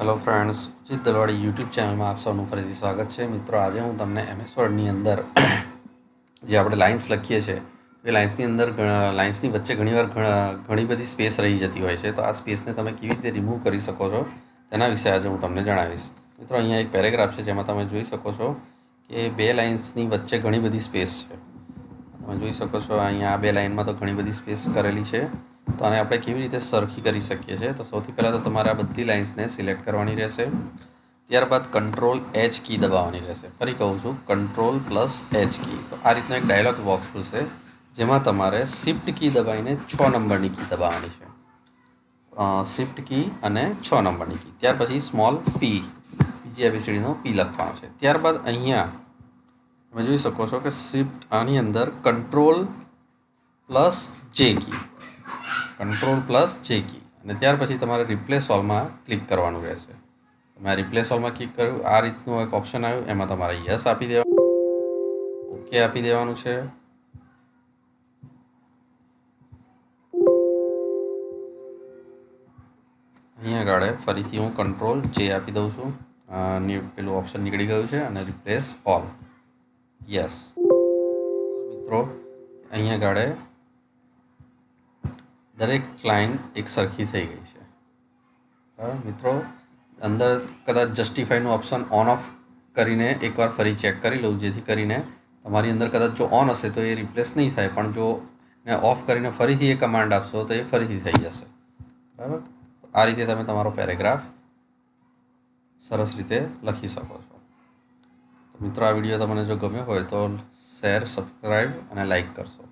Hello friends ઉચિત Dalwadi YouTube ચેનલમાં આપ સૌનું ફરીથી સ્વાગત છે. મિત્રો, આજે હું તમને એમએસ વર્ડની અંદર જે આપણે લાઇન્સ લખીએ છીએ, એ લાઇન્સની અંદર લાઇન્સની વચ્ચે ઘણીવાર ઘણી બધી સ્પેસ રહી જતી હોય છે. તો આ સ્પેસને તમે કેવી રીતે રિમૂવ કરી શકો છો, તેના વિશે આજે હું તમને જણાવીશ. મિત્રો, અહીંયા એક પેરેગ્રાફ છે જેમાં તમે જોઈ શકો છો કે બે લાઇન્સની વચ્ચે ઘણી બધી સ્પેસ છે. તમે જોઈ શકો છો, અહીંયા આ બે લાઇનમાં તો ઘણી બધી સ્પેસ કરેલી છે. તો આને આપણે કેવી રીતે સરખી કરી શકીએ છીએ? તો સૌથી પહેલાં તો તમારે આ બધી લાઇન્સને સિલેક્ટ કરવાની રહેશે. ત્યારબાદ કંટ્રોલ એચ કી દબાવવાની રહેશે. ફરી કહું છું, કંટ્રોલ પ્લસ એચ કી. તો આ રીતનો એક ડાયલોગ બોક્સ ખુલશે, જેમાં તમારે શિફ્ટ કી દબાવીને છ નંબરની કી દબાવવાની છે. શિફ્ટ કી અને છ નંબરની કી. ત્યાર પછી સ્મોલ પી બીજી એબીસીડીનો પી લખવાનો છે. ત્યારબાદ અહીંયા તમે જોઈ શકો છો કે શિફ્ટ આની અંદર કંટ્રોલ પ્લસ જે કી. કંટ્રોલ પ્લસ જે કી. અને ત્યાર પછી તમારે રિપ્લેસ ઓલમાં ક્લિક કરવાનું રહેશે. તમે રિપ્લેસ ઓલમાં ક્લિક કર્યું આ રીતનું એક ઓપ્શન આવ્યું એમાં તમારે યસ આપી દેવાનું ઓકે આપી દેવાનું છે. અહીંયા આગળ ફરીથી હું કંટ્રોલ જે આપી દઉં છું. અ, પેલું ઓપ્શન નીકળી ગયું છે અને રિપ્લેસ ઓલ યસ મિત્રો અહીંયા આગળ દરેક ક્લાયન્ટ એક સરખી થઈ ગઈ છે. બરાબર મિત્રો, અંદર કદાચ જસ્ટિફાઈનું ઓપ્શન ઓન ઓફ કરીને એકવાર ફરી ચેક કરી લઉં, જેથી કરીને તમારી અંદર કદાચ જો ઓન હશે તો એ રિપ્લેસ નહીં થાય, પણ જો ને ઓફ કરીને ફરીથી એ કમાન્ડ આપશો તો એ ફરીથી થઈ જશે. બરાબર? આ રીતે તમે તમારો પેરેગ્રાફ સરસ રીતે લખી શકો છો. તો મિત્રો, આ વીડિયો તમને જો ગમ્યો હોય તો શેર સબસ્ક્રાઈબ અને લાઈક કરશો.